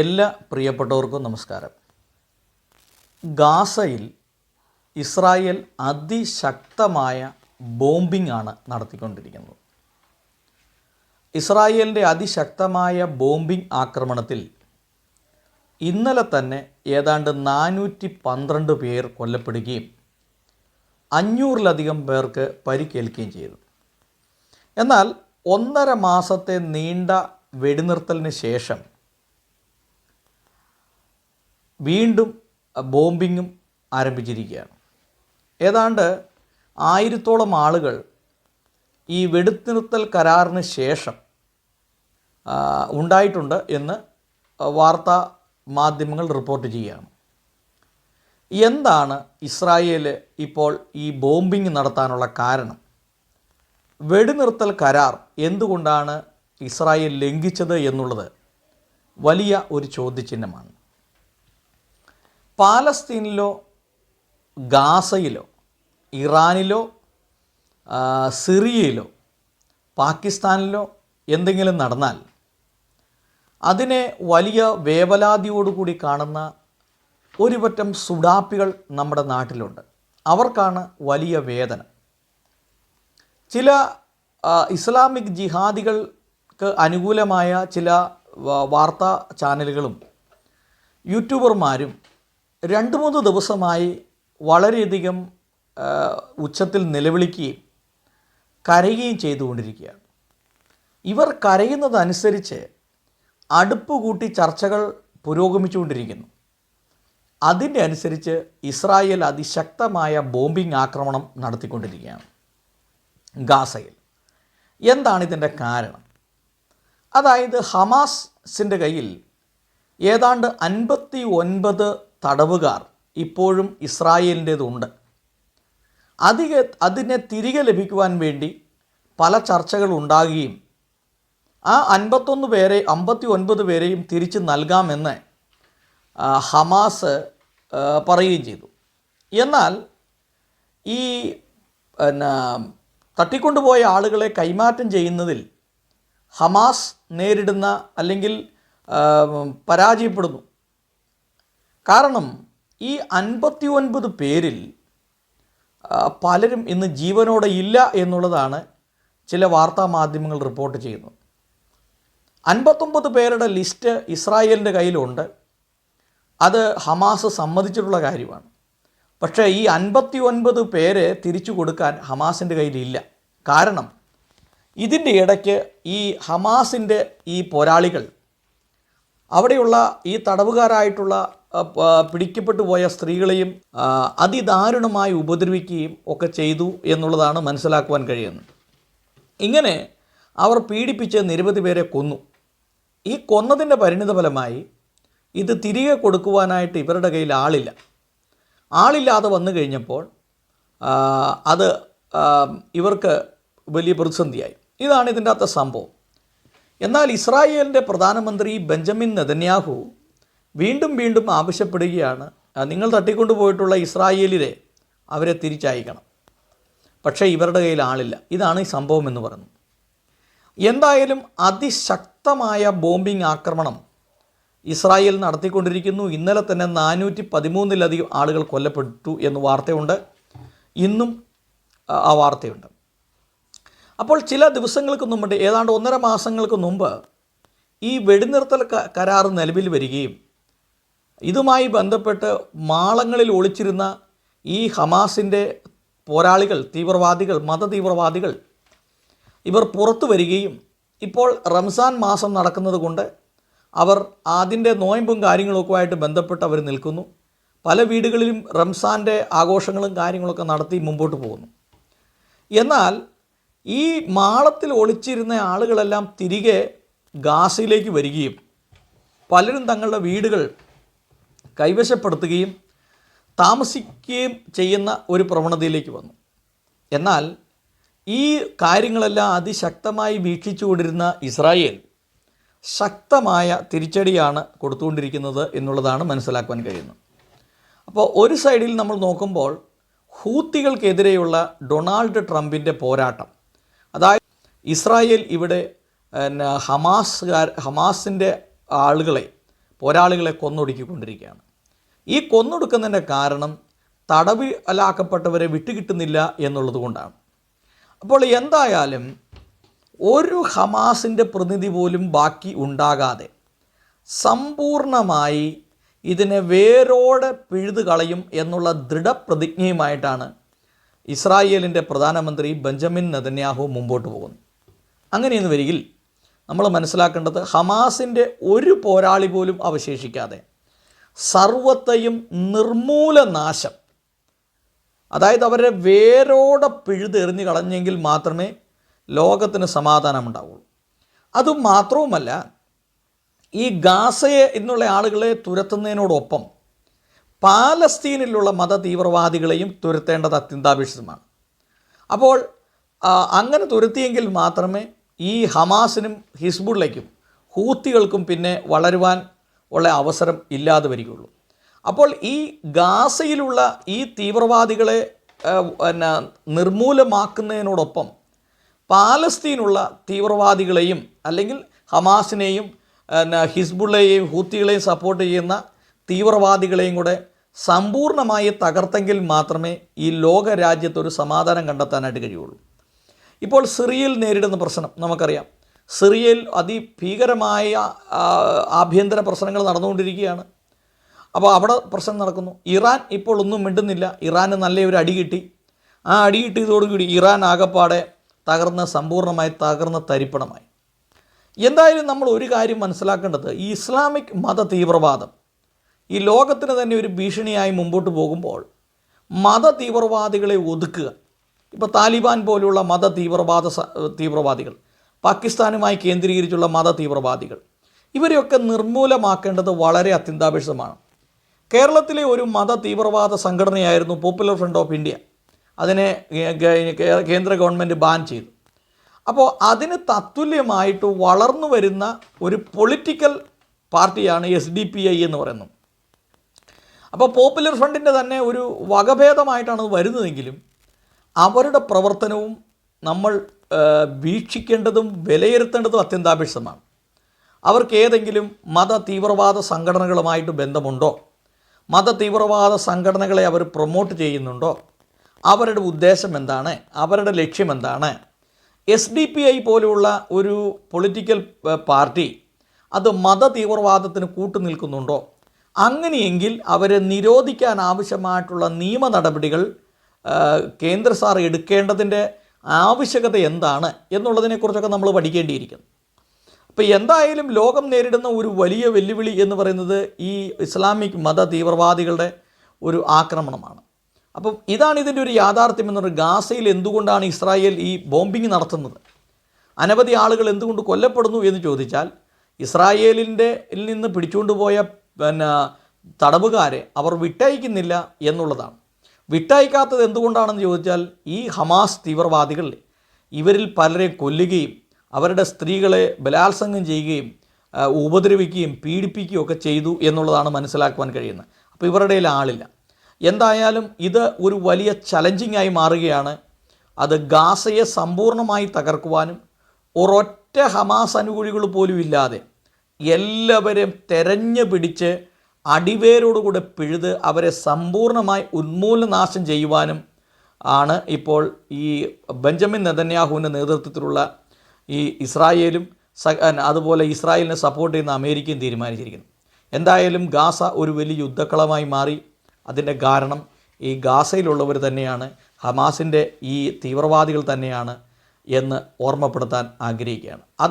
എല്ലാ പ്രിയപ്പെട്ടവർക്കും നമസ്കാരം. ഗാസയിൽ ഇസ്രായേൽ അതിശക്തമായ ബോംബിംഗ് ആണ് നടത്തിക്കൊണ്ടിരിക്കുന്നത്. ഇസ്രായേലിന്റെ അതിശക്തമായ ബോംബിംഗ് ആക്രമണത്തിൽ ഇന്നലെ തന്നെ ഏതാണ്ട് നാനൂറ്റി പന്ത്രണ്ട് പേർ കൊല്ലപ്പെടുകയും അഞ്ഞൂറിലധികം പേർക്ക് പരിക്കേൽക്കുകയും ചെയ്തു. എന്നാൽ ഒന്നര മാസത്തെ നീണ്ട വെടിനിർത്തലിന് ശേഷം വീണ്ടും ബോംബിങ്ങും ആരംഭിച്ചിരിക്കുകയാണ്. ഏതാണ്ട് ആയിരത്തോളം ആളുകൾ ഈ വെടിനിർത്തൽ കരാറിന് ശേഷം ഉണ്ടായിട്ടുണ്ട് എന്ന് വാർത്താ മാധ്യമങ്ങൾ റിപ്പോർട്ട് ചെയ്യുകയാണ്. എന്താണ് ഇസ്രായേൽ ഇപ്പോൾ ഈ ബോംബിംഗ് നടത്താനുള്ള കാരണം? വെടിനിർത്തൽ കരാർ എന്തുകൊണ്ടാണ് ഇസ്രായേൽ ലംഘിച്ചത് എന്നുള്ളത് വലിയ ഒരു ചോദ്യചിഹ്നമാണ്. പാലസ്തീനിലോ ഗാസയിലോ ഇറാനിലോ സിറിയയിലോ പാകിസ്ഥാനിലോ എന്തെങ്കിലും നടന്നാൽ അതിനെ വലിയ വേവലാതിയോടുകൂടി കാണുന്ന ഒരുപറ്റം സുഡാപ്പികൾ നമ്മുടെ നാട്ടിലുണ്ട്. അവർക്കാണ് വലിയ വേദന. ചില ഇസ്ലാമിക് ജിഹാദികൾക്ക് അനുകൂലമായ ചില വാർത്താ ചാനലുകളും യൂട്യൂബർമാരും രണ്ട് മൂന്ന് ദിവസമായി വളരെയധികം ഉച്ചത്തിൽ നിലവിളിക്കുകയും കരയുകയും ചെയ്തുകൊണ്ടിരിക്കുകയാണ്. ഇവർ കരയുന്നതനുസരിച്ച് അടുപ്പ് കൂട്ടി ചർച്ചകൾ പുരോഗമിച്ചുകൊണ്ടിരിക്കുന്നു. അതിന്റെ അനുസരിച്ച് ഇസ്രായേൽ അതിശക്തമായ ബോംബിംഗ് ആക്രമണം നടത്തിക്കൊണ്ടിരിക്കുകയാണ് ഗാസയിൽ. എന്താണ് ഇതിന്റെ കാരണം? അതായത് ഹമാസിന്റെ കയ്യിൽ ഏതാണ്ട് അൻപത്തി ഒൻപത് തടവുകാർ ഇപ്പോഴും ഇസ്രായേലിന്റേതുണ്ട്. അധിക അതിനെ തിരികെ ലഭിക്കുവാൻ വേണ്ടി പല ചർച്ചകൾ ഉണ്ടാകുകയും ആ അൻപത്തൊന്ന് പേരെ അമ്പത്തി ഒൻപത് പേരെയും തിരിച്ച് നൽകാമെന്ന് ഹമാസ് പറയുകയും ചെയ്തു. എന്നാൽ ഈ പിന്നെ തട്ടിക്കൊണ്ടുപോയ ആളുകളെ കൈമാറ്റം ചെയ്യുന്നതിൽ ഹമാസ് നേരിടുന്ന അല്ലെങ്കിൽ പരാജയപ്പെടുന്നു. കാരണം ഈ അൻപത്തി ഒൻപത് പേരിൽ പലരും ഇന്ന് ജീവനോടെ ഇല്ല എന്നുള്ളതാണ് ചില വാർത്താ മാധ്യമങ്ങൾ റിപ്പോർട്ട് ചെയ്യുന്നത്. അൻപത്തൊമ്പത് പേരുടെ ലിസ്റ്റ് ഇസ്രായേലിന്റെ കയ്യിലുണ്ട്. അത് ഹമാസ് സമ്മതിച്ചിട്ടുള്ള കാര്യമാണ്. പക്ഷേ ഈ അൻപത്തി ഒൻപത് പേരെ തിരിച്ചു കൊടുക്കാൻ ഹമാസിന്റെ കയ്യിലില്ല. കാരണം ഇതിന്റെ ഇടയ്ക്ക് ഈ ഹമാസിന്റെ ഈ പോരാളികൾ അവിടെയുള്ള ഈ തടവുകാരായിട്ടുള്ള പിടിക്കപ്പെട്ടു പോയ സ്ത്രീകളെയും അതിദാരുണമായി ഉപദ്രവിക്കുകയും ഒക്കെ ചെയ്തു എന്നുള്ളതാണ് മനസ്സിലാക്കുവാൻ കഴിയുന്നത്. ഇങ്ങനെ അവർ പീഡിപ്പിച്ച് നിരവധി പേരെ കൊന്നു. ഈ കൊന്നതിന്റെ പരിണിതഫലമായി ഇത് തിരികെ കൊടുക്കുവാനായിട്ട് ഇവരുടെ കയ്യിൽ ആളില്ല. ആളില്ലാതെ വന്നു കഴിഞ്ഞപ്പോൾ അത് ഇവർക്ക് വലിയ പ്രതിസന്ധിയായി. ഇതാണ് ഇതിന്റെ അകത്തെ സംഭവം. എന്നാൽ ഇസ്രായേലിന്റെ പ്രധാനമന്ത്രി ബെഞ്ചമിൻ നെതന്യാഹു വീണ്ടും വീണ്ടും ആവശ്യപ്പെടുകയാണ്. നിങ്ങൾ നിങ്ങൾ തട്ടിക്കൊണ്ടുപോയിട്ടുള്ള ഇസ്രായേലിലെ അവരെ തിരിച്ചയക്കണം. പക്ഷേ ഇവരുടെ കയ്യിൽ ആളില്ല. ഇതാണ് ഈ സംഭവം എന്ന് പറയുന്നത്. എന്തായാലും അതിശക്തമായ ബോംബിംഗ് ആക്രമണം ഇസ്രായേൽ നടത്തിക്കൊണ്ടിരിക്കുന്നു. ഇന്നലെ തന്നെ നാനൂറ്റി പതിമൂന്നിലധികം ആളുകൾ കൊല്ലപ്പെട്ടു എന്ന് വാർത്തയുണ്ട്. ഇന്നും ആ, വാർത്തയുണ്ട്. അപ്പോൾ ചില ദിവസങ്ങൾക്ക് മുമ്പ് ഏതാണ്ട് ഒന്നര മാസങ്ങൾക്ക് മുമ്പ് ഈ വെടിനിർത്തൽ കരാർ നിലവിൽ വരികയും ഇതുമായി ബന്ധപ്പെട്ട് മാളങ്ങളിൽ ഒളിച്ചിരുന്ന ഈ ഹമാസിന്റെ പോരാളികൾ തീവ്രവാദികൾ മതതീവ്രവാദികൾ ഇവർ പുറത്തു വരികയും ഇപ്പോൾ റംസാൻ മാസം നടക്കുന്നത് കൊണ്ട് അവർ അതിന്റെ നോയമ്പും കാര്യങ്ങളൊക്കെ ആയിട്ട് ബന്ധപ്പെട്ട് അവർ നിൽക്കുന്നു. പല വീടുകളിലും റംസാന്റെ ആഘോഷങ്ങളും കാര്യങ്ങളൊക്കെ നടത്തി മുമ്പോട്ട് പോകുന്നു. എന്നാൽ ഈ മാളത്തിൽ ഒളിച്ചിരുന്ന ആളുകളെല്ലാം തിരികെ ഗാസയിലേക്ക് വരികയും പലരും തങ്ങളുടെ വീടുകൾ കൈവശപ്പെടുത്തുകയും താമസിക്കുകയും ചെയ്യുന്ന ഒരു പ്രവണതയിലേക്ക് വന്നു. എന്നാൽ ഈ കാര്യങ്ങളെല്ലാം അതിശക്തമായി വീക്ഷിച്ചുകൊണ്ടിരുന്ന ഇസ്രായേൽ ശക്തമായ തിരിച്ചടിയാണ് കൊടുത്തുകൊണ്ടിരിക്കുന്നത് എന്നുള്ളതാണ് മനസ്സിലാക്കുവാൻ കഴിയുന്നത്. അപ്പോൾ ഒരു സൈഡിൽ നമ്മൾ നോക്കുമ്പോൾ ഹൂത്തികൾക്കെതിരെയുള്ള ഡൊണാൾഡ് ട്രംപിന്റെ പോരാട്ടം. അതായത് ഇസ്രായേൽ ഇവിടെ ഹമാസ് ഹമാസിന്റെ ആളുകളെ പോരാളികളെ കൊന്നൊടുക്കിക്കൊണ്ടിരിക്കുകയാണ്. ഈ കൊന്നൊടുക്കുന്നതിന്റെ കാരണം തടവിലാക്കപ്പെട്ടവരെ വിട്ടുകിട്ടുന്നില്ല എന്നുള്ളത് കൊണ്ടാണ്. അപ്പോൾ എന്തായാലും ഒരു ഹമാസിന്റെ പ്രതിനിധി പോലും ബാക്കി ഉണ്ടാകാതെ സമ്പൂർണമായി ഇതിനെ വേരോടെ പിഴുതു കളയും എന്നുള്ള ദൃഢപ്രതിജ്ഞയുമായിട്ടാണ് ഇസ്രായേലിന്റെ പ്രധാനമന്ത്രി ബെഞ്ചമിൻ നദന്യാഹു മുമ്പോട്ട് പോകുന്നത്. അങ്ങനെയെന്ന് വരികിൽ നമ്മൾ മനസ്സിലാക്കേണ്ടത് ഹമാസിന്റെ ഒരു പോരാളി പോലും അവശേഷിക്കാതെ സർവത്തെയും നിർമൂലനാശം അതായത് അവരെ വേരോടെ പിഴുതെറിഞ്ഞ് കളഞ്ഞെങ്കിൽ മാത്രമേ ലോകത്തിന് സമാധാനമുണ്ടാവുള്ളൂ അതുമാത്രവുമല്ല ഈ ഗാസയെ എന്നുള്ള ആളുകളെ തുരത്തുന്നതിനോടൊപ്പം പാലസ്തീനിലുള്ള മത തീവ്രവാദികളെയും തുരത്തേണ്ടത് അത്യന്താപേക്ഷിതമാണ്. അപ്പോൾ അങ്ങനെ തുരത്തിയെങ്കിൽ മാത്രമേ ഈ ഹമാസിനും ഹിസ്ബുള്ളയ്ക്കും ഹൂത്തികൾക്കും പിന്നെ വളരുവാൻ ഉള്ള അവസരം ഇല്ലാതെ വരികയുള്ളൂ. അപ്പോൾ ഈ ഗാസയിലുള്ള ഈ തീവ്രവാദികളെ പിന്നെ നിർമൂലമാക്കുന്നതിനോടൊപ്പം പാലസ്തീനുള്ള തീവ്രവാദികളെയും അല്ലെങ്കിൽ ഹമാസിനെയും പിന്നെ ഹിസ്ബുള്ളയെയും ഹൂത്തികളെയും സപ്പോർട്ട് ചെയ്യുന്ന തീവ്രവാദികളെയും കൂടെ സമ്പൂർണമായി തകർത്തെങ്കിൽ മാത്രമേ ഈ ലോകരാജ്യത്തൊരു രാജ്യത്ത് സമാധാനം കണ്ടെത്താനായിട്ട് കഴിയുള്ളൂ. ഇപ്പോൾ സിറിയയിൽ നേരിടുന്ന പ്രശ്നം നമുക്കറിയാം. സിറിയയിൽ അതിഭീകരമായ ആഭ്യന്തര പ്രശ്നങ്ങൾ നടന്നുകൊണ്ടിരിക്കുകയാണ്. അപ്പോൾ അവിടെ പ്രശ്നം നടക്കുന്നു. ഇറാൻ ഇപ്പോൾ ഒന്നും മിണ്ടുന്നില്ല. ഇറാന് നല്ല ഒരു അടി കിട്ടി. ആ അടി കിട്ടിയതോടുകൂടി ഇറാൻ ആകപ്പാടെ തകർന്ന് സമ്പൂർണമായി തകർന്ന് തരിപ്പണമായി. എന്തായാലും നമ്മൾ ഒരു കാര്യം മനസ്സിലാക്കേണ്ടത് ഈ ഇസ്ലാമിക് മത തീവ്രവാദം ഈ ലോകത്തിന് തന്നെ ഒരു ഭീഷണിയായി മുമ്പോട്ട് പോകുമ്പോൾ മത തീവ്രവാദികളെ ഒതുക്കുക. ഇപ്പോൾ താലിബാൻ പോലുള്ള മത തീവ്രവാദ തീവ്രവാദികൾ പാകിസ്ഥാനുമായി കേന്ദ്രീകരിച്ചുള്ള മത തീവ്രവാദികൾ ഇവരെയൊക്കെ നിർമൂലമാക്കേണ്ടത് വളരെ അത്യന്താപേക്ഷിതമാണ്. കേരളത്തിലെ ഒരു മത തീവ്രവാദ സംഘടനയായിരുന്നു പോപ്പുലർ ഫ്രണ്ട് ഓഫ് ഇന്ത്യ അതിനെ കേന്ദ്ര ഗവൺമെന്റ് ബാൻ ചെയ്തു. അപ്പോൾ അതിന് തത്തുല്യമായിട്ട് വളർന്നു വരുന്ന ഒരു പൊളിറ്റിക്കൽ പാർട്ടിയാണ് എസ് ഡി പി ഐ എന്ന് പറയുന്നത്. അപ്പോൾ പോപ്പുലർ ഫ്രണ്ടിന്റെ തന്നെ ഒരു വകഭേദമായിട്ടാണ് വരുന്നതെങ്കിലും അവരുടെ പ്രവർത്തനവും നമ്മൾ വീക്ഷിക്കേണ്ടതും വിലയിരുത്തേണ്ടതും അത്യന്താപേക്ഷിതമാണ്. അവർക്ക് ഏതെങ്കിലും മത തീവ്രവാദ സംഘടനകളുമായിട്ട് ബന്ധമുണ്ടോ? മത തീവ്രവാദ സംഘടനകളെ അവർ പ്രൊമോട്ട് ചെയ്യുന്നുണ്ടോ? അവരുടെ ഉദ്ദേശം എന്താണ്? അവരുടെ ലക്ഷ്യം എന്താണ്? എസ് ഡി പി ഐ പോലെയുള്ള ഒരു പൊളിറ്റിക്കൽ പാർട്ടി അത് മത തീവ്രവാദത്തിന് കൂട്ടുനിൽക്കുന്നുണ്ടോ? അങ്ങനെയെങ്കിൽ അവരെ നിരോധിക്കാൻ ആവശ്യമായിട്ടുള്ള നിയമ നടപടികൾ കേന്ദ്ര സാർ എടുക്കേണ്ടതിന്റെ ആവശ്യകത എന്താണ് എന്നുള്ളതിനെക്കുറിച്ചൊക്കെ നമ്മൾ പഠിക്കേണ്ടിയിരിക്കുന്നു. അപ്പോൾ എന്തായാലും ലോകം നേരിടുന്ന ഒരു വലിയ വെല്ലുവിളി എന്ന് പറയുന്നത് ഈ ഇസ്ലാമിക് മത തീവ്രവാദികളുടെ ഒരു ആക്രമണമാണ്. അപ്പം ഇതാണ് ഇതിന്റെ ഒരു യാഥാർത്ഥ്യം എന്ന് പറയുന്നത് ഗാസയിൽ എന്തുകൊണ്ടാണ് ഇസ്രായേൽ ഈ ബോംബിങ് നടത്തുന്നത്? അനവധി ആളുകൾ എന്തുകൊണ്ട് കൊല്ലപ്പെടുന്നു എന്ന് ചോദിച്ചാൽ ഇസ്രായേലിന്റെ നിന്ന് പിടിച്ചുകൊണ്ടുപോയ പിന്നെ തടവുകാരെ അവർ വിട്ടയക്കുന്നില്ല എന്നുള്ളതാണ്. വിട്ടയക്കാത്തത് എന്തുകൊണ്ടാണെന്ന് ചോദിച്ചാൽ ഈ ഹമാസ് തീവ്രവാദികൾ ഇവരിൽ പലരെ കൊല്ലുകയും അവരുടെ സ്ത്രീകളെ ബലാത്സംഗം ചെയ്യുകയും ഉപദ്രവിക്കുകയും പീഡിപ്പിക്കുകയും ഒക്കെ ചെയ്തു എന്നുള്ളതാണ് മനസ്സിലാക്കുവാൻ കഴിയുന്നത്. അപ്പോൾ ഇവരുടെ ആളില്ല. എന്തായാലും ഇത് ഒരു വലിയ ചലഞ്ചിങ് ആയി മാറുകയാണ്. അത് ഗാസയെ സമ്പൂർണമായി തകർക്കുവാനും ഒരൊറ്റ ഹമാസ് അനുകൂലികൾ പോലും ഇല്ലാതെ എല്ലാവരെയും തെരഞ്ഞു പിടിച്ച് അടിവേരോടുകൂടെ പിഴുത് അവരെ സമ്പൂർണമായി ഉന്മൂലനാശം ചെയ്യുവാനും ആണ് ഇപ്പോൾ ഈ ബെഞ്ചമിൻ നെതന്യാഹുവിന്റെ നേതൃത്വത്തിലുള്ള ഈ ഇസ്രായേലും അതുപോലെ ഇസ്രായേലിനെ സപ്പോർട്ട് ചെയ്യുന്ന അമേരിക്കയും തീരുമാനിച്ചിരിക്കുന്നു. എന്തായാലും ഗാസ ഒരു വലിയ യുദ്ധക്കളമായി മാറി. അതിന്റെ കാരണം ഈ ഗാസയിലുള്ളവർ തന്നെയാണ്. ഹമാസിന്റെ ഈ തീവ്രവാദികൾ തന്നെയാണ് എന്ന് ഓർമ്മപ്പെടുത്താൻ ആഗ്രഹിക്കുകയാണ്.